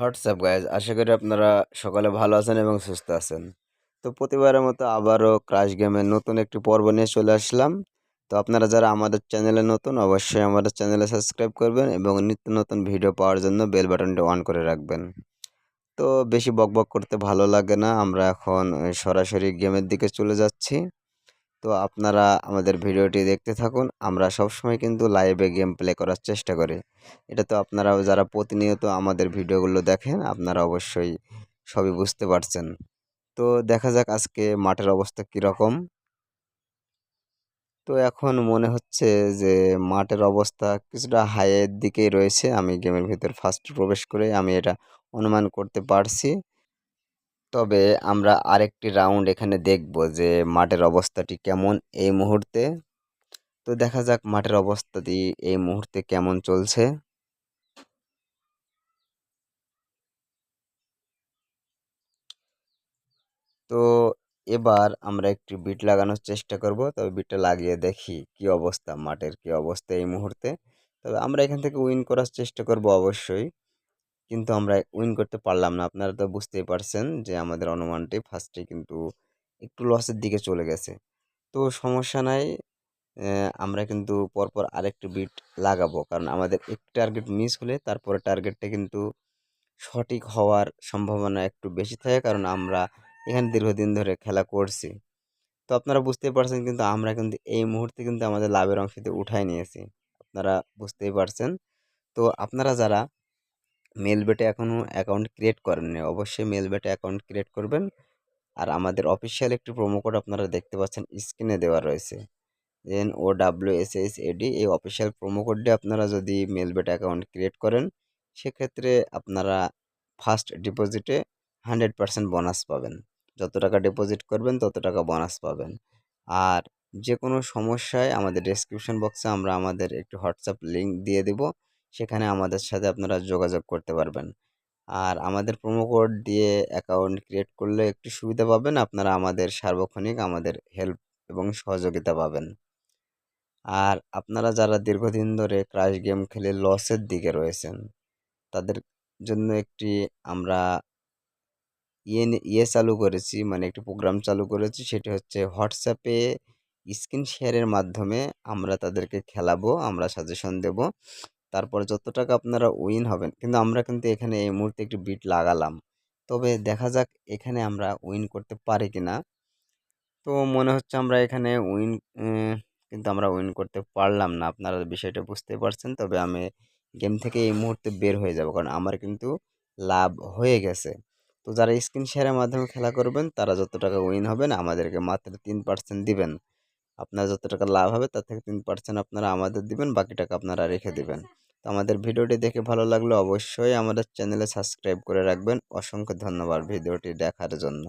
WhatsApp guys আশা করি আপনারা সকালে ভালো আছেন এবং সুস্থ আছেন। তো প্রতিবারের মতো আবারও ক্রাশ গেমের নতুন একটি পর্ব নিয়ে চলে আসলাম। তো আপনারা যারা আমাদের চ্যানেলে নতুন, অবশ্যই আমাদের চ্যানেলে সাবস্ক্রাইব করবেন এবং নিত্য নতুন ভিডিও পাওয়ার জন্য বেল বাটনটি অন করে রাখবেন। তো বেশি বকবক করতে ভালো লাগে না। আমরা এখন সরাসরি গেমের দিকে চলে যাচ্ছি। তো আপনারা আমাদের ভিডিওটি দেখতে থাকুন। আমরা সবসময় কিন্তু লাইভে গেম প্লে করার চেষ্টা করি। এটা তো আপনারা যারা প্রতিনিয়ত আমাদের ভিডিওগুলো দেখেন, আপনারা অবশ্যই সবই বুঝতে পারছেন। তো দেখা যাক আজকে মাঠের অবস্থা কীরকম। তো এখন মনে হচ্ছে যে মাঠের অবস্থা কিছুটা হাইয়ের দিকেই রয়েছে। আমি গেমের ভিতর ফার্স্ট প্রবেশ করে আমি এটা অনুমান করতে পারছি। তবে আমরা আরেকটি রাউন্ড এখানে দেখব যে মাঠের অবস্থাটি কেমন এই মুহূর্তে। তো দেখা যাক মাঠের অবস্থাটি এই মুহূর্তে কেমন চলছে। তো এবার আমরা একটি বিট লাগানোর চেষ্টা করব, তবে বিটটা লাগিয়ে দেখি কি অবস্থা, মাঠের কি অবস্থা এই মুহূর্তে। তবে আমরা এখান থেকে উইন করার চেষ্টা করব অবশ্যই। কিন্তু আমরা উইন করতে পারলাম না। আপনারা তো বুঝতেই পারছেন যে আমাদের অনুমানটি ফার্স্টে কিন্তু একটু লসের দিকে চলে গেছে। তো সমস্যা নাই আমরা কিন্তু পরপর আরেকটি বিট লাগাবো। কারণ আমাদের একটি টার্গেট মিস হলে তারপরে টার্গেটটা কিন্তু সঠিক হওয়ার সম্ভাবনা একটু বেশি থাকে কারণ আমরা এখানে দীর্ঘদিন ধরে খেলা করছি। তো আপনারা বুঝতেই পারছেন কিন্তু আমরা কিন্তু এই মুহূর্তে কিন্তু আমাদের লাভের অংশতে উঠাই নিয়েছি। আপনারা বুঝতেই পারছেন। তো আপনারা যারা মেল বেটে এখনও অ্যাকাউন্ট ক্রিয়েট করেননি। অবশ্যই মেল বেটে অ্যাকাউন্ট ক্রিয়েট করবেন। আর আমাদের অফিসিয়াল একটি প্রোমো কোড আপনারা দেখতে পাচ্ছেন স্ক্রিনে দেওয়া রয়েছে। N O W S S A D এই অফিসিয়াল প্রোমো কোডটি আপনারা যদি মেল বেটে অ্যাকাউন্ট ক্রিয়েট করেন, সেক্ষেত্রে আপনারা ফার্স্ট ডিপোজিটে হান্ড্রেড পারসেন্ট বোনাস পাবেন। যত টাকা ডিপোজিট করবেন, তত টাকা বোনাস পাবেন। আর যে কোনো সমস্যায় আমাদের ডেসক্রিপশন বক্সে আমরা আমাদের একটি হোয়াটসঅ্যাপ লিঙ্ক দিয়ে দেব। সেখানে আমাদের সাথে আপনারা যোগাযোগ করতে পারবেন। আর আমাদের প্রোমো কোড দিয়ে অ্যাকাউন্ট ক্রিয়েট করলে একটু সুবিধা পাবেন। আপনারা আমাদের সার্বক্ষণিক আমাদের হেল্প এবং সহযোগিতা পাবেন। আর আপনারা যারা দীর্ঘদিন ধরে ক্রাশ গেম খেলে লসের দিকে রয়েছেন, তাদের জন্য একটি আমরা ইয়ে ইয়ে চালু করেছি মানে একটি প্রোগ্রাম চালু করেছি, সেটি হচ্ছে হোয়াটসঅ্যাপে স্ক্রিন শেয়ারের মাধ্যমে আমরা তাদেরকে খেলাবো, আমরা সাজেশন দেব। তারপরে যত টাকা আপনারা উইন হবেন, কিন্তু আমরা কিন্তু এখানে এই মুহূর্তে একটি বিট লাগালাম। তবে দেখা যাক এখানে আমরা উইন করতে পারি কি না তো মনে হচ্ছে আমরা এখানে উইন কিন্তু আমরা উইন করতে পারলাম না। আপনারা বিষয়টা বুঝতে পারছেন, তবে আমি গেম থেকে এই মুহূর্তে বের হয়ে যাব, কারণ আমার কিন্তু লাভ হয়ে গেছে। তো যারা স্ক্রিন শেয়ারের মাধ্যমে খেলা করবেন, তারা যত টাকা উইন হবেন, আমাদেরকে মাত্র তিন পার্সেন্ট দিবেন। আপনার যত টাকা লাভ হবে, তার থেকে তিন পার্সেন্ট আপনারা আমাদের দিবেন, বাকি টাকা আপনারা রেখে দিবেন। তো আমাদের ভিডিওটি দেখে ভালো লাগলে অবশ্যই আমাদের চ্যানেলে সাবস্ক্রাইব করে রাখবেন। অসংখ্য ধন্যবাদ ভিডিওটি দেখার জন্য।